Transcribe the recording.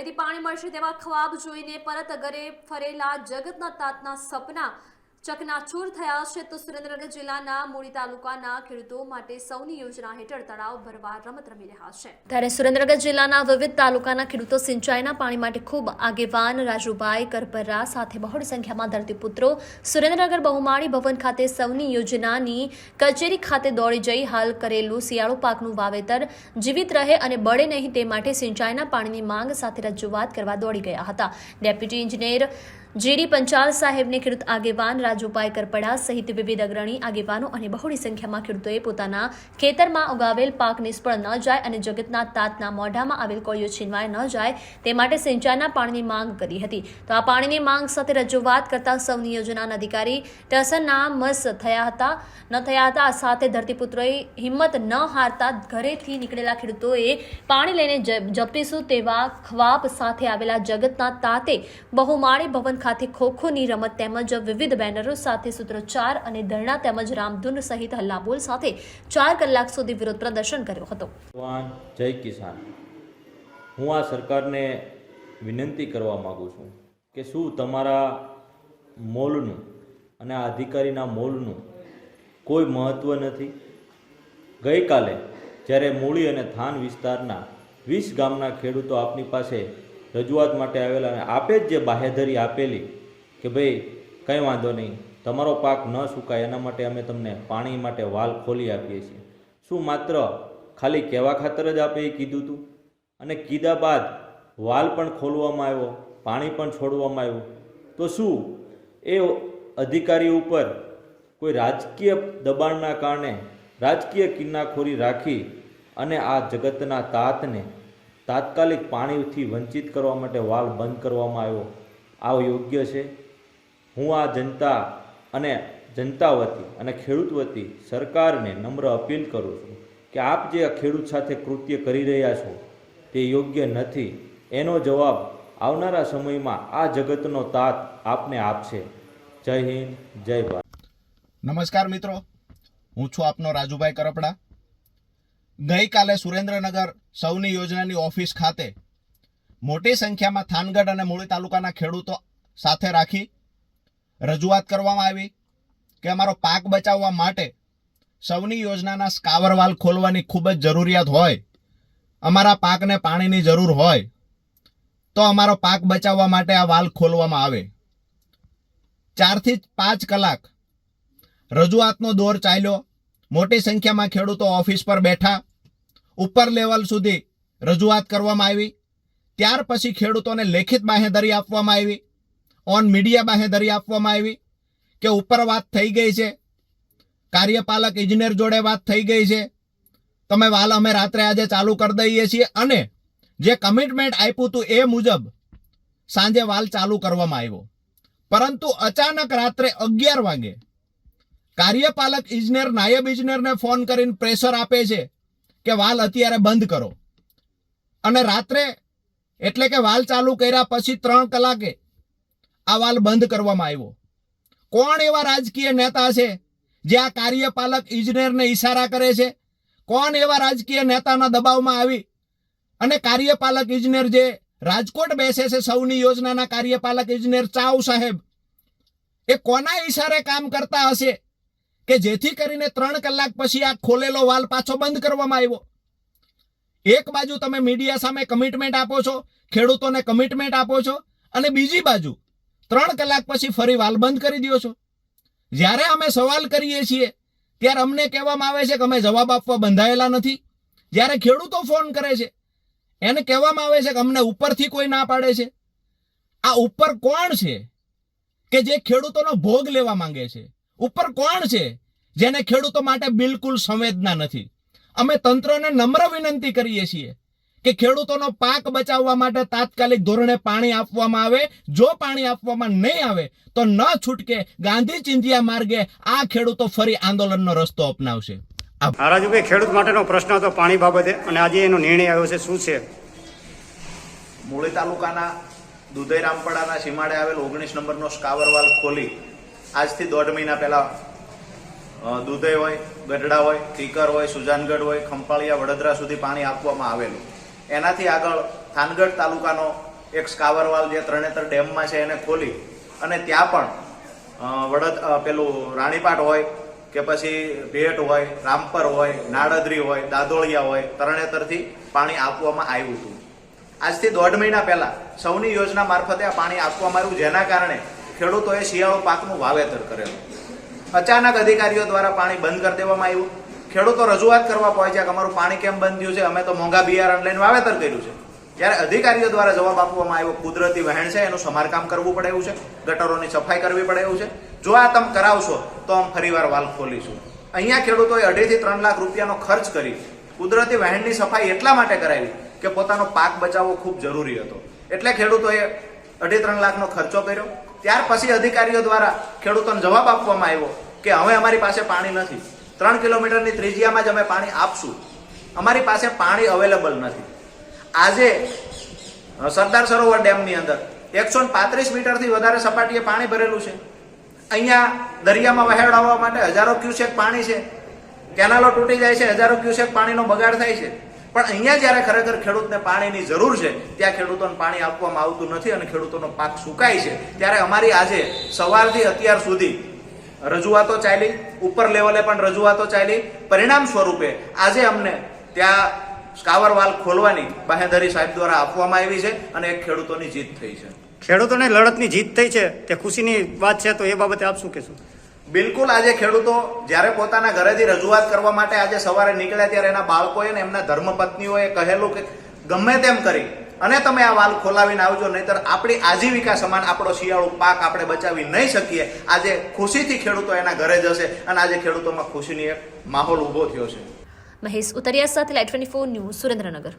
સમયથી પાણી મળશે તેવા ખ્વાબ જોઈને પરત ઘરે ફરેલા જગતના તાતના સપના ચકનાચૂર થયા છે તો સુરેન્દ્રનગર જિલ્લાના મૂળી તાલુકાના ખેડૂતો માટે સૌની યોજના હેઠળ તળાવ ભરવા રમત રમી રહ્યા છે. ત્યારે સુરેન્દ્રનગર જિલ્લાના વિવિધ તાલુકાના ખેડૂતો સિંચાઈના પાણી માટે ખૂબ આગેવાન રાજુભાઈ કરપરા સાથે બહોળી સંખ્યામાં ધરતીપુત્રો સુરેન્દ્રનગર બહુમાળી ભવન ખાતે સૌની યોજનાની કચેરી ખાતે દોડી જઈ હાલ કરેલું શિયાળુ પાકનું વાવેતર જીવિત રહે અને બળે નહીં તે માટે સિંચાઈના પાણીની માંગ સાથે રજૂઆત કરવા દોડી ગયા હતા. ડેપ્યુટી ઇજનેર જીડી પંચાલ સાહેબને ખેડૂત આગેવાન રાજુભાઈ કરપડા સહિત વિવિધ અગ્રણી આગેવાનો અને બહોળી સંખ્યામાં ખેડૂતોએ પોતાના ખેતરમાં ઉગાવેલ પાક નિષ્ફળ ન જાય અને જગતના તાતના મોઢામાં આવેલ કોળીઓ છીનવાય ન જાય તે માટે સિંચાઈના પાણીની માંગ કરી હતી. તો આ પાણીની માંગ સાથે રજૂઆત કરતા સૌની યોજનાના અધિકારી ટસનના મસ થયા હતા. ન થયા હતા, આ સાથે ધરતીપુત્રોએ હિંમત ન હારતા ઘરેથી નીકળેલા ખેડૂતોએ પાણી લઈને જપીશું તેવા ખવાપ સાથે આવેલા જગતના તાતે બહુમાળી ભવન ખાતે ખોખોની રમત તેમજ વિવિધ બેનરો સાથે સૂત્રોચ્ચાર અને ધરણા તેમજ રામધૂન સહિત હલ્લાબોલ સાથે ચાર કલાક સુધી વિરોધ પ્રદર્શન કર્યો હતો. જય કિસાન. હું આ સરકારને વિનંતી કરવા માગું છું કે શું તમારા મોલનું અને આ અધિકારીના મોલનું કોઈ મહત્ત્વ નથી? ગઈકાલે જ્યારે મૂળી અને થાન વિસ્તારના વીસ ગામના ખેડૂતો આપની પાસે રજૂઆત માટે આવેલા અને આપે જ જે બાહેધરી આપેલી કે ભાઈ, કંઈ વાંધો નહીં, તમારો પાક ન સુકાય, એના માટે અમે તમને પાણી માટે વાલ ખોલી આપીએ છીએ. શું માત્ર ખાલી કહેવા ખાતર જ આપે એ કીધું હતું અને કીધા બાદ વાલ પણ ખોલવામાં આવ્યો, પાણી પણ છોડવામાં આવ્યું. તો શું એ અધિકારી ઉપર કોઈ રાજકીય દબાણના કારણે રાજકીય કિન્નાખોરી રાખી અને આ જગતના તાતને તાત્કાલિક પાણીથી વંચિત કરવા માટે વાલ બંધ કરવામાં આવ્યો. આ યોગ્ય છે. હું આ જનતા અને જનતા વતી અને ખેડૂત વતી સરકારને નમ્ર અપીલ કરું છું કે આપ જે ખેડૂત સાથે કૃત્ય કરી રહ્યા છો, તે યોગ્ય નથી. એનો જવાબ આવનારા સમયમાં આ જગતનો તાત આપને આપશે. જય હિન્દ, જય ભારત. નમસ્કાર મિત્રો. હું છું આપનો રાજુભાઈ કરપડા. ગઈકાલે સુરેન્દ્રનગર સૌની યોજનાની ઓફિસ ખાતે મોટી સંખ્યામાં થાનગઢ અને મૂળી તાલુકાના ખેડૂતો સાથે રાખી રજૂઆત કરવામાં આવી કે અમારો પાક બચાવવા માટે સૌની યોજનાના સ્કાવરવાલ ખોલવાની ખૂબ જ જરૂરિયાત હોય, અમારા પાકને પાણીની જરૂર હોય, તો અમારો પાક બચાવવા માટે આ વાલ ખોલવામાં આવે. ચારથી પાંચ કલાક રજૂઆતનો દોર ચાલ્યો. મોટી સંખ્યામાં ખેડૂતો ઓફિસ પર બેઠા. ઉપર લેવલ સુધી રજૂઆત કરવામાં આવી. ત્યાર પછી ખેડૂતોને લેખિત બાહેધરી આપવામાં આવી. ઓન મીડિયા બાહેધરી આપવામાં આવી કે ઉપર વાત થઈ ગઈ છે. કાર્યપાલક ઇજનેર જોડે વાત થઈ ગઈ છે. તમે વાલ અમે રાત્રે આજે ચાલુ કરી દઈએ છીએ અને જે કમિટમેન્ટ આપ્યું હતું એ મુજબ સાંજે વાલ ચાલુ કરવામાં આવ્યો. પરંતુ અચાનક રાત્રે અગિયાર વાગે કાર્યપાલક ઇજનેર નાયબ ઇજનેરને ફોન કરીને પ્રેશર આપે છે. કે વાલ અત્યારે બંધ કરો. અને રાત્રે એટલે કે વાલ ચાલુ કર્યા પછી ત્રણ કલાકે આ વાલ બંધ કરવામાં આવ્યો. કોણ એવા રાજકીય નેતા છે જે આ કાર્યપાલક ઇજનેરને ઈશારા કરે છે? કોણ એવા રાજકીય નેતાના દબાવમાં આવી? અને કાર્યપાલક ઇજનેર જે રાજકોટ બેસે છે સૌની યોજનાના કાર્યપાલક ઇજનેર ચાવ સાહેબ, એ કોના ઈશારે કામ કરતા હશે? કે જેથી કરીને ત્રણ કલાક પછી આ ખોલેલો વાલ પાછો બંધ કરવામાં આવ્યો. એક બાજુ તમે મીડિયા સામે કમિટમેન્ટ આપો છો, ખેડૂતોને કમિટમેન્ટ આપો છો, અને બીજી બાજુ ત્રણ કલાક પછી ફરી વાલ બંધ કરી દો છો. જ્યારે અમે સવાલ કરીએ છીએ, ત્યારે અમને કહેવામાં આવે છે કે અમે જવાબ આપવા બંધાયેલા નથી. જ્યારે ખેડૂતો ફોન કરે છે, એને કહેવામાં આવે છે કે અમને ઉપરથી કોઈ ના પાડે છે. આ ઉપર કોણ છે? કે જે ખેડૂતોનો ભોગ લેવા માંગે છે? ઉપર કોણ છે? જેને ખેડૂતો માટે બિલકુલ સંવેદના નથી. અમે તંત્રને નમ્ર વિનંતી કરીએ છીએ કે ખેડૂતોનો પાક બચાવવા માટે તાત્કાલિક ધોરણે પાણી આપવામાં આવે. જો પાણી આપવામાં નહીં આવે તો ન છૂટકે ગાંધી ચિંધિયા માર્ગે આ ખેડૂતો ફરી આંદોલનનો રસ્તો અપનાવશે. રાજુભાઈ ખેડૂત માટેનો પ્રશ્ન હતો પાણી બાબતે અને આજે એનો નિર્ણય આવ્યો છે. શું છે? મૂળી તાલુકાના દુધઈ રામપડાના સીમાડે આવેલ ઓગણીસ નંબરનો સ્કાવરવાલ ખોલી આજથી દોઢ મહિના પહેલા દુધઈ હોય, ગઢડા હોય, ટીકર હોય, સુજાનગઢ હોય, ખંપાળિયા, વડોદરા સુધી પાણી આપવામાં આવેલું. એનાથી આગળ થાનગઢ તાલુકાનો એક સ્કાવરવાલ જે તરણેતર ડેમમાં છે એને ખોલી અને ત્યાં પણ વડદ પેલું રાણીપાટ હોય કે પછી ભેટ હોય, રામપર હોય નાડદરી હોય, દાદોળિયા હોય, તરણેતરથી પાણી આપવામાં આવ્યું હતું. આજથી દોઢ મહિના પહેલા સૌની યોજના મારફતે આ પાણી આપવામાં આવ્યું, જેના કારણે ખેડૂતોએ શિયાળો પાકનું વાવેતર કરેલું. અચાનક અધિકારીઓ દ્વારા પાણી બંધ કરી દેવામાં આવ્યું. ખેડૂતો રજૂઆત કરવા પહોંચ્યા કે અમારું પાણી કેમ બંધ થયું છે? અમે તો મોંઘા બિયારણ લઈને વાવેતર કર્યું છે. ત્યારે અધિકારીઓ દ્વારા જવાબ આપવામાં આવ્યો, કુદરતી વહેણ છે, એનું સમારકામ કરવું પડે એવું છે. ગટરોની સફાઈ કરવી પડે એવું છે. જો આ તમે કરાવશો, તો અમે ફરીવાર વાલ ખોલીશું. અહીંયા ખેડૂતોએ અઢીથી ત્રણ લાખ રૂપિયાનો ખર્ચ કરી કુદરતી વહેણની સફાઈ એટલા માટે કરાવી કે પોતાનો પાક બચાવવો ખૂબ જરૂરી હતો. એટલે ખેડૂતોએ અઢી ત્રણ લાખનો ખર્ચો કર્યો. ત્યાર પછી અધિકારીઓ દ્વારા ખેડૂતોને જવાબ આપવામાં આવ્યો કે હવે અમારી પાસે પાણી નથી. ત્રણ કિલોમીટરની ત્રિજ્યામાં જ અમે પાણી આપશું. અમારી પાસે પાણી અવેલેબલ નથી. આજે સરદાર સરોવર ડેમની અંદર એકસો પાંત્રીસ મીટરથી વધારે સપાટીએ પાણી ભરેલું છે. અહીંયા દરિયામાં વહેવડાવવા માટે હજારો ક્યુસેક પાણી છે. કેનાલો તૂટી જાય છે, હજારો ક્યુસેક પાણીનો બગાડ થાય છે. પણ અહીંયા જ્યારે ખરેખર ખેડૂતને પાણીની જરૂર છે, ત્યાં ખેડૂતોને પાણી આપવામાં આવતું નથી અને ખેડૂતોનો પાક સુકાય છે, ત્યારે અમારી આજે સવારથી અત્યાર સુધી રજૂઆતો ચાલી, ઉપર લેવલે પણ રજૂઆતો ચાલી. પરિણામ સ્વરૂપે આજે અમને ત્યાં સ્કાવરવાલ ખોલવાની બાહેધરી સાહેબ દ્વારા આપવામાં આવી છે અને એક ખેડૂતોની જીત થઈ છે. ખેડૂતોને લડતની જીત થઈ છે, તે ખુશીની વાત છે, તો એ બાબતે આપ શું કહેશો? બિલકુલ આજે ખેડૂતો જ્યારે પોતાના ઘરેથી રજૂઆત કરવા માટે આજે સવારે નીકળ્યા ત્યારે એના બાળકોએ ને એમના ધર્મપત્નીઓએ કહેલું કે ગમે તેમ કરી અને તમે આ વાલ ખોલાવીને આવજો, નહીતર આપણી આજીવિકા સમાન આપણો શિયાળો પાક આપણે બચાવી નહીં શકીએ. આજે ખુશીથી ખેડૂતો એના ઘરે જશે અને આજે ખેડૂતોમાં ખુશીની એક માહોલ ઊભો થયો છે. મહેશ ઉતરિયા સાથે light twenty four news Surendranagar.